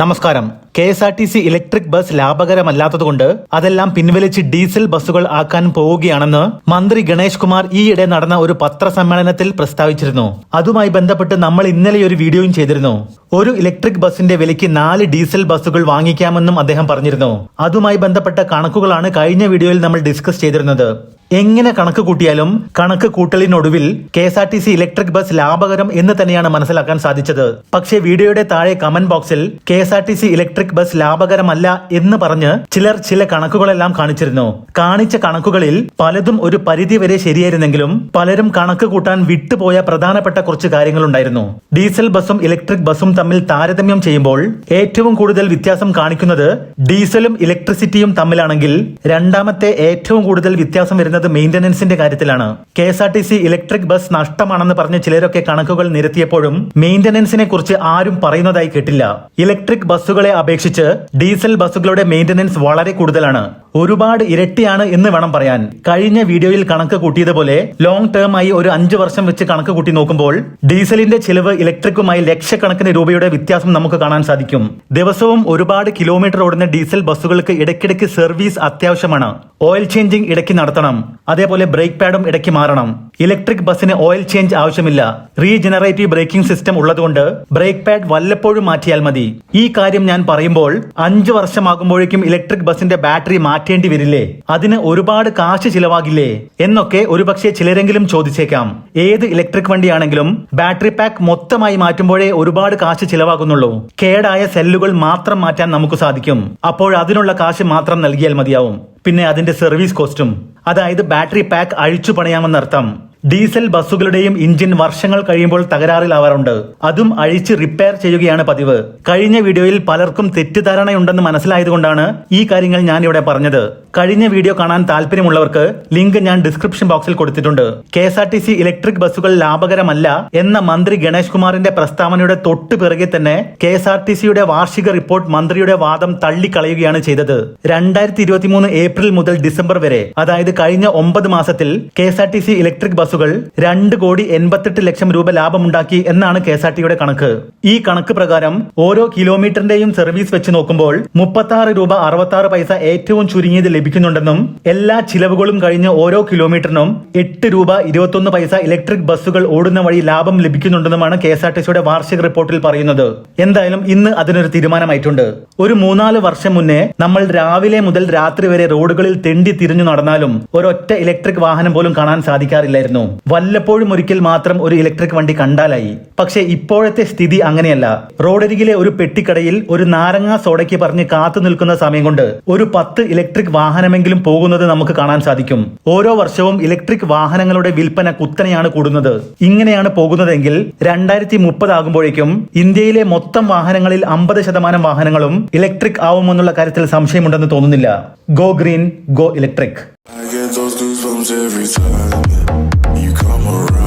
നമസ്കാരം. K S R T C electric bus ലാഭകരമല്ലാത്തതുകൊണ്ട് അതെല്ലാം പിൻവലിച്ച് ഡീസൽ ബസ്സുകൾ ആക്കാൻ പോവുകയാണെന്ന് മന്ത്രി ഗണേഷ് കുമാർ ഈയിടെ നടന്ന ഒരു പത്രസമ്മേളനത്തിൽ പ്രസ്താവിച്ചിരുന്നു. അതുമായി ബന്ധപ്പെട്ട് നമ്മൾ ഇന്നലെ ഒരു വീഡിയോയും ചെയ്തിരുന്നു. ഒരു ഇലക്ട്രിക് ബസിന്റെ വിലയ്ക്ക് നാല് ഡീസൽ ബസ്സുകൾ വാങ്ങിക്കാമെന്നും അദ്ദേഹം പറഞ്ഞിരുന്നു. അതുമായി ബന്ധപ്പെട്ട കണക്കുകളാണ് കഴിഞ്ഞ വീഡിയോയിൽ നമ്മൾ ഡിസ്കസ് ചെയ്തിരുന്നത്. എങ്ങനെ കണക്ക് കൂട്ടിയാലും കണക്ക് കൂട്ടലിനൊടുവിൽ K S R T C electric bus ലാഭകരം എന്ന് തന്നെയാണ് മനസ്സിലാക്കാൻ സാധിച്ചത്. പക്ഷേ വീഡിയോയുടെ താഴെ കമന്റ് ബോക്സിൽ K S R T C electric bus ലാഭകരമല്ല എന്ന് പറഞ്ഞ് ചിലർ ചില കണക്കുകളെല്ലാം കാണിച്ചിരുന്നു. കാണിച്ച കണക്കുകളിൽ പലതും ഒരു പരിധി വരെ ശരിയായിരുന്നെങ്കിലും പലരും കണക്ക് കൂട്ടാൻ വിട്ടുപോയ പ്രധാനപ്പെട്ട കുറച്ച് കാര്യങ്ങളുണ്ടായിരുന്നു. ഡീസൽ ബസ്സും ഇലക്ട്രിക് ബസ്സും തമ്മിൽ താരതമ്യം ചെയ്യുമ്പോൾ ഏറ്റവും കൂടുതൽ വ്യത്യാസം കാണിക്കുന്നത് ഡീസലും ഇലക്ട്രിസിറ്റിയും തമ്മിലാണെങ്കിൽ രണ്ടാമത്തെ ഏറ്റവും കൂടുതൽ വ്യത്യാസം വരുന്നത് മെയിന്റനൻസിന്റെ കാര്യത്തിലാണ്. K S R T C electric bus നഷ്ടമാണെന്ന് പറഞ്ഞ് ചിലരൊക്കെ കണക്കുകൾ നിരത്തിയപ്പോഴും മെയിന്റനൻസിനെ കുറിച്ച് ആരും പറയുന്നതായി കേട്ടില്ല. ഇലക്ട്രിക് ബസ്സുകളെ അപേക്ഷിച്ച് ഡീസൽ ബസ്സുകളുടെ മെയിന്റനൻസ് വളരെ കൂടുതലാണ്. ഒരുപാട് ഇരട്ടിയാണ് എന്ന് വേണം പറയാൻ. കഴിഞ്ഞ വീഡിയോയിൽ കണക്ക് കൂട്ടിയതുപോലെ ലോങ് ടേം ആയി ഒരു അഞ്ചു വർഷം വെച്ച് കണക്ക് കൂട്ടി നോക്കുമ്പോൾ ഡീസലിന്റെ ചിലവ് ഇലക്ട്രിക്കുമായി ലക്ഷക്കണക്കിന് രൂപയുടെ വ്യത്യാസം നമുക്ക് കാണാൻ സാധിക്കും. ദിവസവും ഒരുപാട് കിലോമീറ്റർ ഓടുന്ന ഡീസൽ ബസ്സുകൾക്ക് ഇടയ്ക്കിടയ്ക്ക് സർവീസ് അത്യാവശ്യമാണ്. ഓയിൽ ചേഞ്ചിങ് ഇടയ്ക്ക് നടത്തണം. അതേപോലെ ബ്രേക്ക് പാഡും ഇടയ്ക്ക് മാറണം. ഇലക്ട്രിക് ബസ്സിന് ഓയിൽ ചേഞ്ച് ആവശ്യമില്ല. റീജനറേറ്റീവ് ബ്രേക്കിംഗ് സിസ്റ്റം ഉള്ളതുകൊണ്ട് ബ്രേക്ക് പാഡ് വല്ലപ്പോഴും മാറ്റിയാൽ മതി. ഈ കാര്യം ഞാൻ പറയുമ്പോൾ അഞ്ചു വർഷമാകുമ്പോഴേക്കും ഇലക്ട്രിക് ബസ്സിന്റെ ബാറ്ററി മാറ്റേണ്ടി വരില്ലേ? അതിന് ഒരുപാട് കാശ് ചിലവാകില്ലേ? എന്നൊക്കെ ഒരുപക്ഷെ ചിലരെങ്കിലും ചോദിച്ചേക്കാം. ഏത് ഇലക്ട്രിക് വണ്ടിയാണെങ്കിലും ബാറ്ററി പാക്ക് മൊത്തമായി മാറ്റുമ്പോഴേ ഒരുപാട് കാശ് ചിലവാകുന്നുള്ളൂ. കേടായ സെല്ലുകൾ മാത്രം മാറ്റാൻ നമുക്ക് സാധിക്കും. അപ്പോൾ അതിനുള്ള കാശ് മാത്രം നൽകിയാൽ മതിയാവും. പിന്നെ അതിന്റെ സർവീസ് കോസ്റ്റും അതായത് ബാറ്ററി പാക്ക് അഴിച്ചു പണിയാമെന്നർത്ഥം ഡീസൽ ബസ്സുകളുടെയും ഇഞ്ചിൻ വർഷങ്ങൾ കഴിയുമ്പോൾ തകരാറിലാവാറുണ്ട് അതും അഴിച്ച് റിപ്പയർ ചെയ്യുകയാണ് പതിവ്. കഴിഞ്ഞ വീഡിയോയിൽ പലർക്കും തെറ്റിദ്ധാരണയുണ്ടെന്ന് മനസ്സിലായതുകൊണ്ടാണ് ഈ കാര്യങ്ങൾ ഞാൻ ഇവിടെ പറഞ്ഞത്. കഴിഞ്ഞ വീഡിയോ കാണാൻ താല്പര്യമുള്ളവർക്ക് ലിങ്ക് ഞാൻ ഡിസ്ക്രിപ്ഷൻ ബോക്സിൽ കൊടുത്തിട്ടുണ്ട്. K S R T C electric ബസ്സുകൾ ലാഭകരമല്ല എന്ന മന്ത്രി ഗണേഷ് കുമാറിന്റെ പ്രസ്താവനയുടെ തൊട്ടു പിറകെ തന്നെ കെ എസ് ആർ ടി സിയുടെ വാർഷിക റിപ്പോർട്ട് മന്ത്രിയുടെ വാദം തള്ളിക്കളയുകയാണ് ചെയ്തത്. രണ്ടായിരത്തി ഇരുപത്തിമൂന്ന് ഏപ്രിൽ മുതൽ ഡിസംബർ വരെ അതായത് കഴിഞ്ഞ ഒമ്പത് മാസത്തിൽ K S R T C electric ബസ്സുകൾ രണ്ട് കോടി എൺപത്തെട്ട് ലക്ഷം രൂപ ലാഭമുണ്ടാക്കി എന്നാണ് കെ എസ് ആർ ടിയുടെ കണക്ക്. ഈ കണക്ക് പ്രകാരം ഓരോ കിലോമീറ്ററിന്റെയും സർവീസ് വെച്ച് നോക്കുമ്പോൾ മുപ്പത്തി രൂപ അറുപത്തി പൈസ ഏറ്റവും ചുരുങ്ങിയത് ലഭിക്കുന്നുണ്ടെന്നും എല്ലാ ചിലവുകളും കഴിഞ്ഞ് ഓരോ കിലോമീറ്ററിനും എട്ട് രൂപ ഇരുപത്തൊന്ന് പൈസ ഇലക്ട്രിക് ബസ്സുകൾ ഓടുന്ന വഴി ലാഭം ലഭിക്കുന്നുണ്ടെന്നുമാണ് കെ എസ് ആർ വാർഷിക റിപ്പോർട്ടിൽ പറയുന്നത്. എന്തായാലും ഇന്ന് അതിനൊരു തീരുമാനമായിട്ടുണ്ട്. ഒരു മൂന്നാൽ വർഷം മുന്നേ നമ്മൾ രാവിലെ മുതൽ രാത്രി വരെ റോഡുകളിൽ തെണ്ടി തിരിഞ്ഞു നടന്നാലും ഒരൊറ്റ ഇലക്ട്രിക് വാഹനം പോലും കാണാൻ സാധിക്കാറില്ലായിരുന്നു. വല്ലപ്പോഴും ഒരിക്കൽ മാത്രം ഒരു ഇലക്ട്രിക് വണ്ടി കണ്ടാലായി. പക്ഷേ ഇപ്പോഴത്തെ സ്ഥിതി അങ്ങനെയല്ല. റോഡരികിലെ ഒരു പെട്ടിക്കടയിൽ ഒരു നാരങ്ങ സോഡയ്ക്ക് പറഞ്ഞ് കാത്തു നിൽക്കുന്ന സമയം കൊണ്ട് ഒരു പത്ത് ഇലക്ട്രിക് വാഹനമെങ്കിലും പോകുന്നത് നമുക്ക് കാണാൻ സാധിക്കും. ഓരോ വർഷവും ഇലക്ട്രിക് വാഹനങ്ങളുടെ വിൽപ്പന കുത്തനെയാണ് കൂടുന്നത്. ഇങ്ങനെയാണ് പോകുന്നതെങ്കിൽ രണ്ടായിരത്തി മുപ്പതാകുമ്പോഴേക്കും ഇന്ത്യയിലെ മൊത്തം വാഹനങ്ങളിൽ അമ്പത് ശതമാനം വാഹനങ്ങളും ഇലക്ട്രിക് ആവുമെന്നുള്ള കാര്യത്തിൽ സംശയമുണ്ടെന്ന് തോന്നുന്നില്ല. Go green go electric. comes every time you come around.